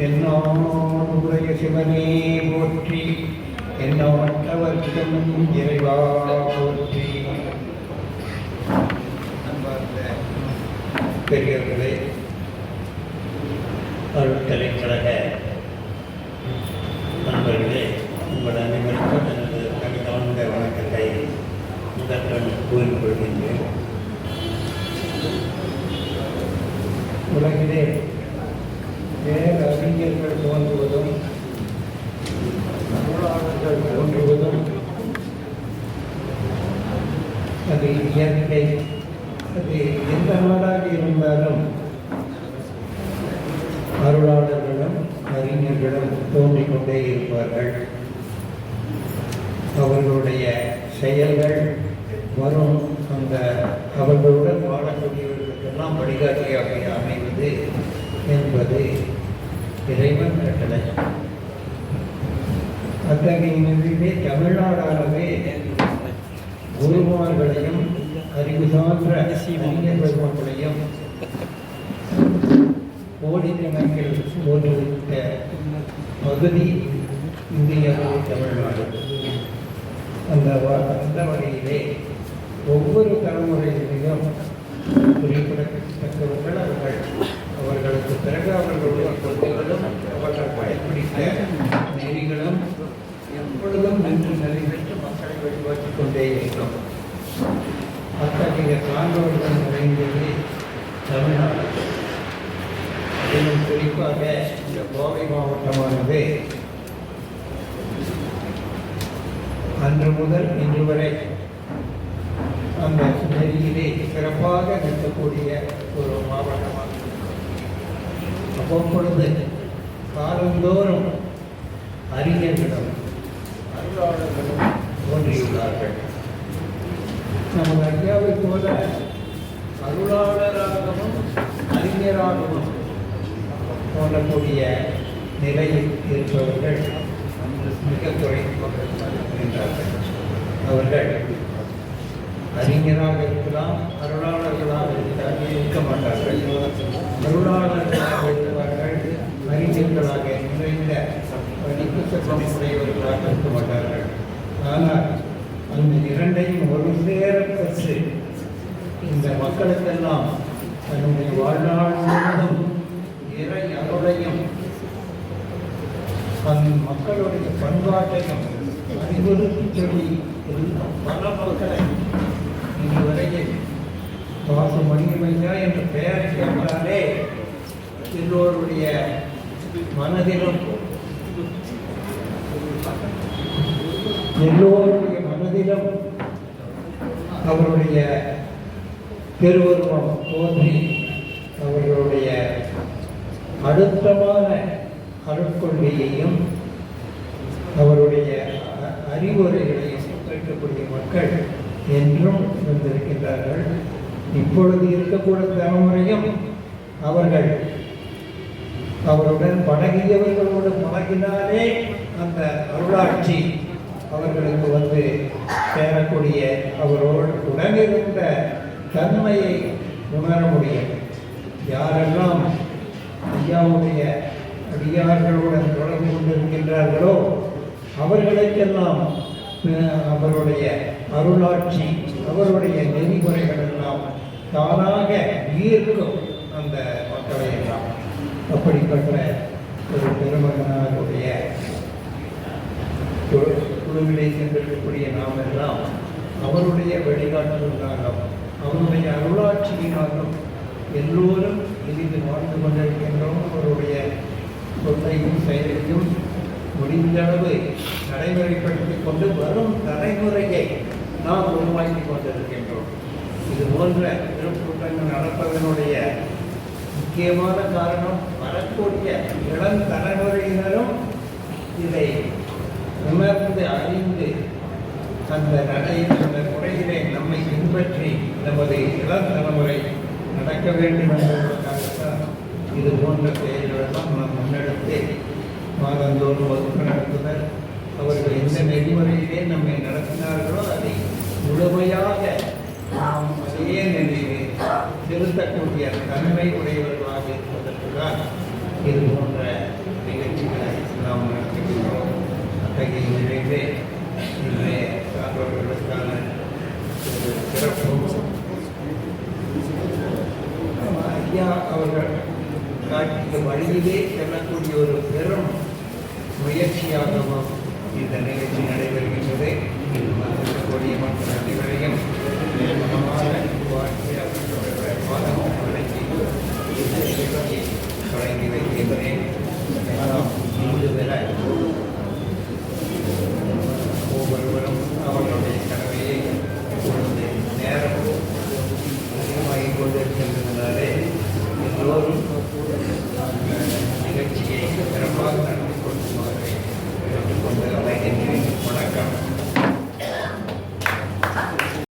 என்னோடைய சிவனே போற்றி என்னவற்றவர்க்கும் இறைவா போற்றி. அன்பார்ந்த பெரியவர்களே அருட்கலைக்கழக நண்பர்களே உங்கள் அனைவருக்கும் எனது கவிதாழ்ந்த வணக்கத்தை முதற்கண் கூறிக்கொள்கின்றேன் உலகிலே அது இயற்கை. அது எந்த நாடாக இருந்தாலும் அருளாளர்களும் அறிஞர்களும் தோன்றிக்கொண்டே இருப்பார்கள். அவர்களுடைய செயல்கள் வரும். அந்த அவர்களுடன் வாழக்கூடியவர்களுக்கெல்லாம் வழிகாட்டியாக அமைவது என்பது இறைவன் கட்டளை. அத்தகைய நிலையிலே சான்ற அறிஞர் பெருமக்களையும் கோடிக்கணக்கில் தோன்றுவித்த பகுதி இந்தியாவில் தமிழ்நாடு. அந்த அந்த வகையிலே ஒவ்வொரு தலைமுறையிலையும் குறிப்பிடத்தக்கவர்கள் அவர்கள். அத்தகைய சான்றோர்கள் நிறைந்தது தமிழ்நாடு. அதிலும் குறிப்பாக இந்த கோவை மாவட்டமானது அன்று முதல் இன்று வரை அந்த நெறியிலே சிறப்பாக நிற்கக்கூடிய ஒரு மாவட்டமாக அவ்வப்பொழுது காலந்தோறும் அறிஞர்களிடம் அருளாளர்களும் தோன்றியுள்ளார்கள் நமது ஐயாவை போல அருளாளராகவும் ஆசிரியராகவும் தோன்றக்கூடிய நிலையில் இருப்பவர்கள் மிக குறைந்தவர்கள் என்றார்கள் அவர்கள் அறிஞராக இருக்கலாம் அருளாளர்களாக இருக்காங்க இருக்க மாட்டார்கள். அருளாளர்களாக இருப்பார்கள் அறிஞர்களாக நிறைந்த படிப்பு செல்வம் உடையவர்களாக இருக்க மாட்டார்கள். ஆனால் அந்த இரண்டையும் ஒரு சேர பெற்று இந்த மக்களுக்கெல்லாம் தன்னுடைய வாழ்நாள் முழுவதும் இறை அருளையும் தன் மக்களுடைய பண்பாட்டையும் அறிவுறுத்தி சொல்லி இருந்த பல மக்களை இதுவரையில் வரையில் பாசு மணிமையா என்ற பெயரை கேட்டாலே எல்லோருடைய மனதிலும் எல்லோருடைய மனதிலும் அவருடைய திருவுருவம் தோன்றி அவர்களுடைய அழுத்தமான அருட்கொள்கையையும் அவருடைய அ- அறிவுரைகளையும் கேட்கக்கூடிய மக்கள் என்றும் இருந்திருக்கின்றார்கள். இப்பொழுது இருக்கக்கூடிய தலைமுறையும் அவர்கள் அவருடன் பழகியவர்களோடு பழகினாலே அந்த அருளாட்சி அவர்களுக்கு வந்து சேரக்கூடிய அவரோடு உடனிருந்த தன்மையை உணர முடியும் யாரெல்லாம் ஐயாவுடைய அடியார்களுடன் தொடர்பு கொண்டிருக்கின்றார்களோ அவர்களுக்கெல்லாம் அவருடைய அருளாட்சி அவருடைய நெறிமுறைகள் எல்லாம் தானாக ஈர்க்கும் அந்த மக்களை எல்லாம். அப்படிப்பட்ட ஒரு பெருமகனாருடைய குழுவிலே சென்றிருக்கக்கூடிய நாம் எல்லாம் அவருடைய வழிகாட்டுதலாலும் அவருடைய அருளாட்சியினாலும் எல்லோரும் இனிது வாழ்ந்து கொண்டிருக்கின்றோம். அவருடைய சொல்லையும் செயலையும் முடிந்தளவு நடைமுறைப்படுத்தி கொண்டு வரும் தலைமுறையை நாம் உருவாக்கி கொண்டிருக்கின்றோம். இது போன்ற திருக்கூட்டங்கள் நடப்பதனுடைய முக்கியமான காரணம் வரக்கூடிய இளம் தலைமுறையினரும் இதை உணர்ந்து அறிந்து அந்த நடையில் அந்த பின்பற்றி நமது இளம் தலைமுறை நடக்க வேண்டும் என்பதற்காகத்தான் இது போன்ற செயல்களெல்லாம் நாம் முன்னெடுத்து மாதந்தோறும் வகுப்பு நடத்துதல். அவர்கள் எந்த நெறிமுறையிலே நம்மை நடத்தினார்களோ அதை முழுமையாக நாம் அதே நிலையிலே திருத்தக்கூடிய தன்மை உடையவர்கள் இருப்பதற்கு தான் இது போன்ற ஐயா அவர்கள் காட்டிய வழியிலே செல்லக்கூடிய ஒரு பெரும் முயற்சியாகவும் இந்த நிகழ்ச்சி Thank you.